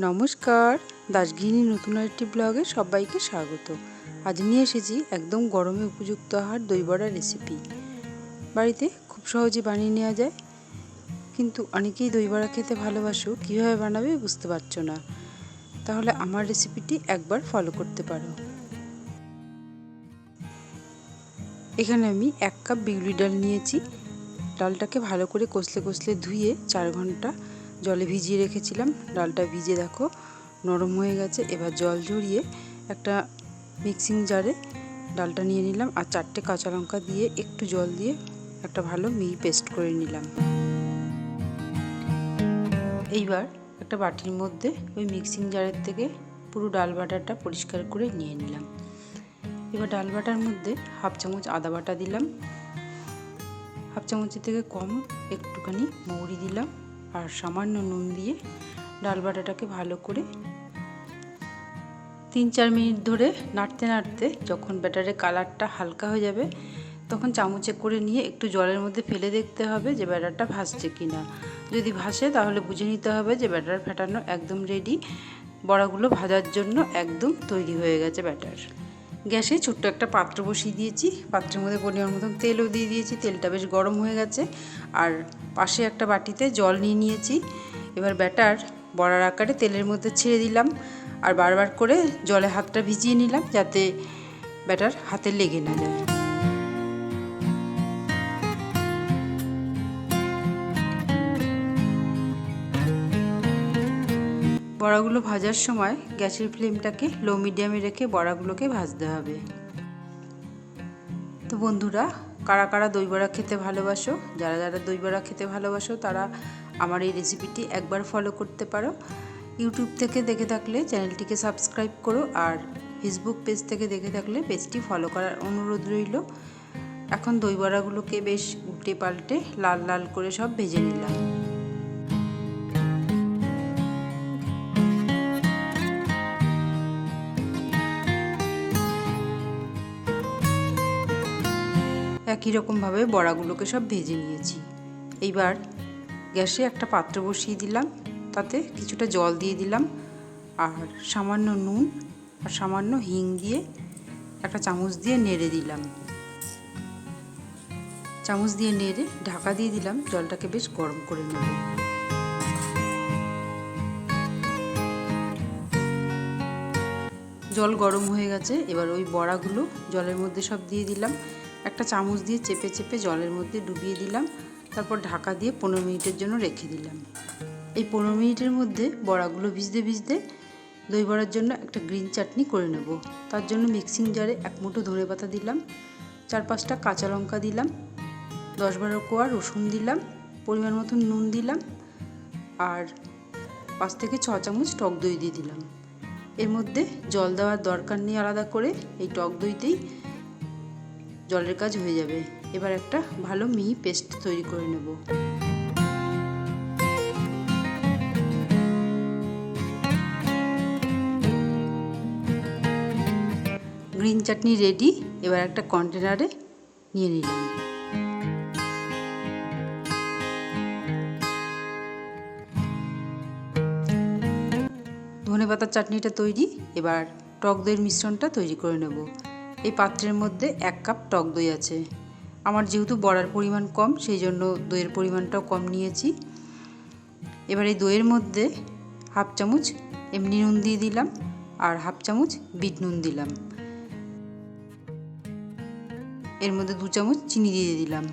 নমস্কার। দাসগৃহিণী নতুন একটি ব্লগে সবাইকে স্বাগত। আজ নিয়ে এসেছি একদম গরমে উপযুক্ত আহার দই বড়া রেসিপি বাড়িতে খুব সহজে বানিয়ে নেওয়া যায়। কিন্তু অনেকেই দই বড়া খেতে ভালোবাসো, কীভাবে বানাবে বুঝতে পারছ না। তাহলে আমার রেসিপিটি একবার ফলো করতে পারো। এখানে আমি এক কাপ বিউলি ডাল নিয়েছি। ডালটাকে ভালো করে কষলে কষলে ধুয়ে চার ঘণ্টা জলে ভিজিয়ে রেখেছিলাম। ডালটা ভিজে দেখো, নরম হয়ে গেছে। এবার জল ঝরিয়ে একটা মিক্সিং জারে ডালটা নিয়ে নিলাম আর চারটে কাঁচা লঙ্কা দিয়ে একটু জল দিয়ে একটা ভালো মিহি পেস্ট করে নিলাম। এইবার একটা বাটির মধ্যে ওই মিক্সিং জারের থেকে পুরো ডাল বাটারটা পরিষ্কার করে নিয়ে নিলাম। এবার ডাল বাটার মধ্যে হাফ চামচ আদা বাটা দিলাম। হাফ চামচের থেকে কম একটুখানি মৌরি দিলাম। আর সামান্য নুন দিয়ে ডাল বাটাটাকে ভালো করে তিন চার মিনিট ধরে নাড়তে নাড়তে যখন ব্যাটারের কালারটা হালকা হয়ে যাবে, তখন চামচে করে নিয়ে একটু জলের মধ্যে ফেলে দেখতে হবে যে ব্যাটারটা ভাসছে কি না যদি ভাসে তাহলে বুঝে নিতে হবে যে ব্যাটার ফেটানো একদম রেডি বড়াগুলো ভাজার জন্য একদম তৈরি হয়ে গেছে ব্যাটার। গ্যাসে ছোট্ট একটা পাত্র বসিয়ে দিয়েছি। পাত্রের মধ্যে পরিমাণ মতন তেলও দিয়ে দিয়েছি। তেলটা বেশ গরম হয়ে গেছে। আর পাশে একটা বাটিতে জল নিয়ে নিয়েছি। এবার ব্যাটার বড়ার আকারে তেলের মধ্যে ছেড়ে দিলাম আর বারবার করে জলে হাতটা ভিজিয়ে নিলাম যাতে ব্যাটার হাতে লেগে না যায়। বড়াগুলো ভাজার সময় গ্যাসের ফ্লেমটাকে লো মিডিয়ামে রেখে বড়াগুলোকে ভাজতে হবে। তো বন্ধুরা, কারা কারা দই বড়া খেতে ভালোবাসো, যারা যারা দই বড়া খেতে ভালোবাসো, তারা আমার এই রেসিপিটি একবার ফলো করতে পারো। ইউটিউব থেকে দেখে থাকলে চ্যানেলটিকে সাবস্ক্রাইব করো আর ফেসবুক পেজ থেকে দেখে থাকলে পেজটি ফলো করার অনুরোধ রইল। এখন দই বড়াগুলোকে বেশ উল্টে পাল্টে লাল লাল করে সব ভেজে নিলাম। একই রকমভাবে বড়াগুলোকে সব ভেজে নিয়েছি। এইবার গ্যাসে একটা পাত্র বসিয়ে দিলাম, তাতে কিছুটা জল দিয়ে দিলাম, আর সামান্য নুন আর সামান্য হিং দিয়ে একটা চামচ দিয়ে নেড়ে দিলাম। চামচ দিয়ে নেড়ে ঢাকা দিয়ে দিলাম, জলটাকে বেশ গরম করে নেব। জল গরম হয়ে গেছে, এবার ওই বড়াগুলো জলের মধ্যে সব দিয়ে দিলাম। একটা চামচ দিয়ে চেপে চেপে জলের মধ্যে ডুবিয়ে দিলাম। তারপর ঢাকা দিয়ে পনেরো মিনিটের জন্য রেখে দিলাম। এই পনেরো মিনিটের মধ্যে বড়াগুলো ভিজতে ভিজতে দই বড়ার জন্য একটা গ্রিন চাটনি করে নেব। তার জন্য মিক্সিং জারে এক মুঠো ধনে পাতা দিলাম। চার পাঁচটা কাঁচা লঙ্কা দিলাম। দশ বারো কোয়া রসুন দিলাম। পরিমাণ মতন নুন দিলাম। আর পাঁচ থেকে ছ চামচ টক দই দিয়ে দিলাম। এর মধ্যে জল দেওয়ার দরকার নেই আলাদা করে। এই টক দইতেই জলের কাজ হয়ে যাবে। এবার একটা ভালো মিহি পেস্ট তৈরি করে নেব। গ্রিন চাটনি রেডি, এবার একটা কন্টেনারে নিয়ে নিলাম। ধনে পাতার চাটনিটা তৈরি, এবার টক দইয়ের মিশ্রণটা তৈরি করে নেব। এই পাত্রের মধ্যে এক কাপ টক দই আছে। আমার যেহেতু বড়ার পরিমাণ কম সেই জন্য দইয়ের পরিমাণটাও কম নিয়েছি। এবার এই দইয়ের মধ্যে হাফ চামচ এমনি নুন দিয়ে দিলাম আর হাফ চামচ বিট নুন দিলাম। এর মধ্যে দু চামচ চিনি দিয়ে দিলাম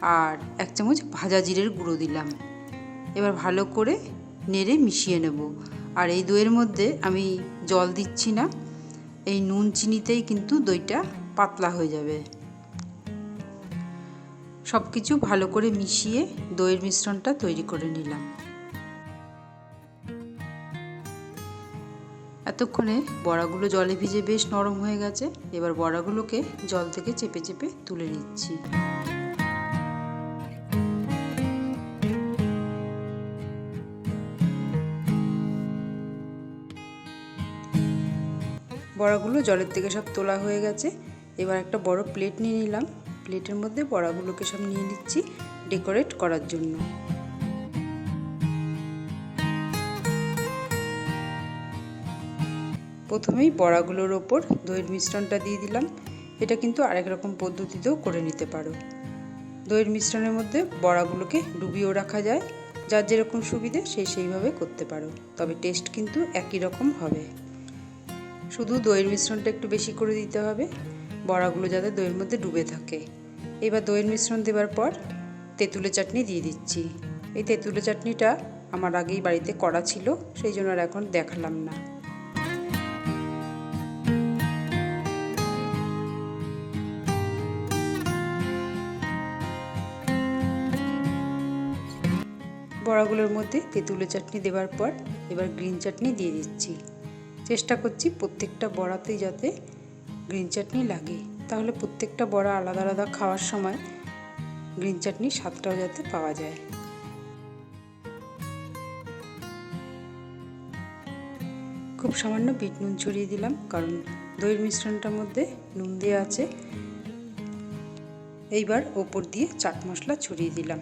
আর এক চামচ ভাজা জিরের গুঁড়ো দিলাম। এবার ভালো করে নেড়ে মিশিয়ে নেব। আর এই দইয়ের মধ্যে আমি জল দিচ্ছি না। এই নুন চিনিতেই কিন্তু দইটা পাতলা হয়ে যাবে। সব কিছু ভালো করে মিশিয়ে দইয়ের মিশ্রণটা তৈরি করে নিলাম। এতক্ষণে বড়াগুলো জলে ভিজে বেশ নরম হয়ে গেছে। এবার বড়াগুলোকে জল থেকে চেপে চেপে তুলে নিচ্ছি। বড়াগুলো জলের থেকে সব তোলা হয়ে গেছে। এবার একটা বড় প্লেট নিয়ে নিলাম। প্লেটের মধ্যে বড়াগুলোকে সব নিয়ে নিচ্ছি ডেকোরেট করার জন্য। প্রথমেই বড়াগুলোর ওপর দইয়ের মিশ্রণটা দিয়ে দিলাম। এটা কিন্তু আরেক রকম পদ্ধতিতেও করে নিতে পারো। দইয়ের মিশ্রণের মধ্যে বড়াগুলোকে ডুবিয়েও রাখা যায়। যার যেরকম সুবিধে সেই সেইভাবে করতে পারো। তবে টেস্ট কিন্তু একই রকম হবে। শুধু দইয়ের মিশ্রণটা একটু বেশি করে দিতে হবে। বড়াগুলো যাতে দইয়ের মধ্যে ডুবে থাকে। এবার দইয়ের মিশ্রণ দেওয়ার পর তেঁতুলের চাটনি দিয়ে দিচ্ছি। এই তেঁতুলের চাটনিটা আমার আগেই বাড়িতে করা ছিল, সেই জন্য আর এখন দেখালাম না। বড়াগুলোর মধ্যে তেঁতুলের চাটনি দেওয়ার পর এবার গ্রিন চাটনি দিয়ে দিচ্ছি। চেষ্টা করছি প্রত্যেকটা বড়াতেই যাতে গ্রিন চাটনি লাগে। তাহলে প্রত্যেকটা বড়া আলাদা আলাদা খাওয়ার সময় গ্রিন চাটনি স্বাদটাও যাতে পাওয়া যায়। খুব সামান্য বিট নুন ছড়িয়ে দিলাম, কারণ দইয়ের মিশ্রণটার মধ্যে নুন দেওয়া আছে। এইবার ওপর দিয়ে চাট মশলা ছড়িয়ে দিলাম।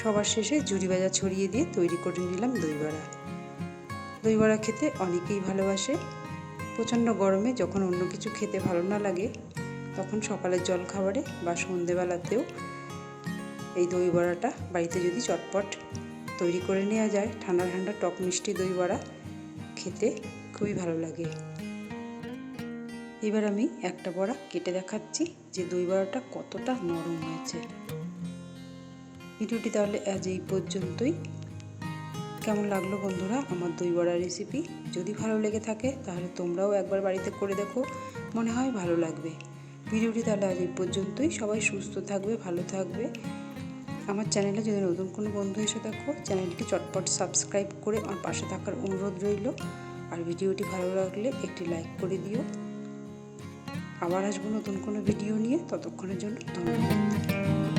সবার শেষে জুড়ি ভাজা ছড়িয়ে দিয়ে তৈরি করে নিলাম দই বড়া। দই বড়া খেতে অনেকেই ভালোবাসে। প্রচণ্ড গরমে যখন অন্য কিছু খেতে ভালো না লাগে, তখন সকালের জল খাবারে বা সন্ধেবেলাতেও এই দই বড়াটা বাড়িতে যদি চটপট তৈরি করে নেওয়া যায়, ঠান্ডা ঠান্ডা টক মিষ্টি দই বড়া খেতে খুবই ভালো লাগে। এবার আমি একটা বড়া কেটে দেখাচ্ছি যে দই বড়াটা কতটা নরম হয়েছে। ভিডিওটি তাহলে আজ এই পর্যন্তই। কেমন লাগল বন্ধুরা? আমার দই বড়া রেসিপি যদি ভালো লেগে থাকে, তাহলে তোমরাও একবার বাড়িতে করে দেখো। মনে হয় ভালো লাগবে। ভিডিওটি তাহলে আজ এই পর্যন্তই। সবাই সুস্থ থাকবে, ভালো থাকবে। আমার চ্যানেলে যদি নতুন কোনো বন্ধু এসে থাকো চ্যানেলটি চটপট সাবস্ক্রাইব করে আমার পাশে থাকার অনুরোধ রইল। আর ভিডিওটি ভালো লাগলে একটি লাইক করে দিও। আবার আসব নতুন কোনো ভিডিও নিয়ে। ততক্ষণের জন্য ধন্যবাদ।